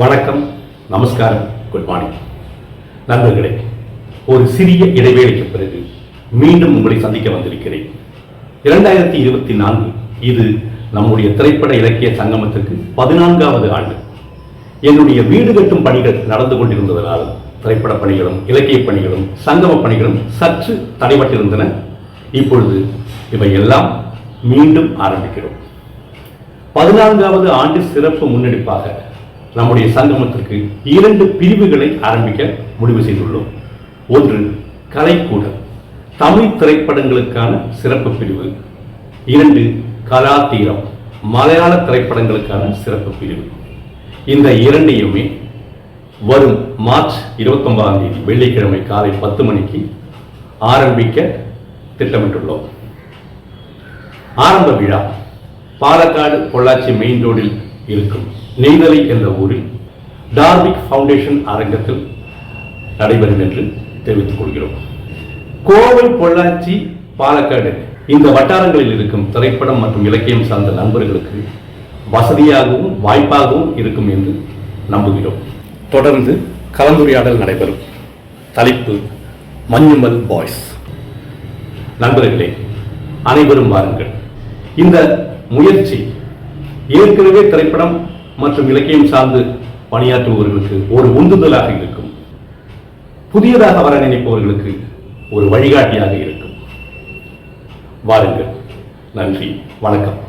வணக்கம் நமஸ்காரம் good morning நண்பர்களே ஒரு சிறிய இடைவேளைக்கு பிறகு மீண்டும் உங்களை சந்திக்க வந்திருக்கிறேன். இரண்டாயிரத்தி இருபத்தி நான்கு இது நம்முடைய திரைப்பட இலக்கிய சங்கமத்திற்கு பதினான்காவது ஆண்டு. என்னுடைய வீடு கட்டும் பணிகள் நடந்து கொண்டிருந்ததனால் திரைப்பட பணிகளும் இலக்கிய பணிகளும் சங்கம பணிகளும் சற்று தடைபட்டிருந்தன. இப்பொழுது இவையெல்லாம் மீண்டும் ஆரம்பிக்கிறோம். பதினான்காவது ஆண்டு சிறப்பு முன்னெடுப்பாக நம்முடைய சங்கமத்திற்கு இரண்டு பிரிவுகளை ஆரம்பிக்க முடிவு செய்துள்ளோம். ஒன்று கலைக்கூடம். தமிழ் திரைப்படங்களுக்கான சிறப்பு பிரிவு. இரண்டு கலாத்தீரம். மலையாள திரைப்படங்களுக்கான சிறப்பு பிரிவு. இந்த இரண்டையுமே வரும் மார்ச் இருபத்தொன்பதாம் தேதி வெள்ளிக்கிழமை காலை பத்து மணிக்கு ஆரம்பிக்க திட்டமிட்டுள்ளோம். ஆரம்ப விழா பாலக்காடு பொள்ளாச்சி மெயின் ரோடில் இருக்கும். நெய்தலை என்ற ஊரில் டார்விக் ஃபவுண்டேஷன் அரங்கத்தில் நடைபெறும் என்று தெரிவித்துக் கொள்கிறோம். கோவை பொள்ளாச்சி பாலக்காடு இந்த வட்டாரங்களில் இருக்கும் திரைப்படம் மற்றும் இலக்கியம் சார்ந்த நண்பர்களுக்கு வசதியாகவும் வாய்ப்பாகவும் இருக்கும் என்று நம்புகிறோம். தொடர்ந்து கலந்துரையாடல் நடைபெறும். தலைப்பு மஞ்சுமல் பாய்ஸ். நண்பர்களே அனைவரும் வாருங்கள். இந்த முயற்சி ஏற்கனவே திரைப்படம் மற்றும் இலக்கியம் சார்ந்து பணியாற்றுபவர்களுக்கு ஒரு உந்துதலாக இருக்கும். புதியதாக வர நினைப்பவர்களுக்கு ஒரு வழிகாட்டியாக இருக்கும். வாருங்கள். நன்றி. வணக்கம்.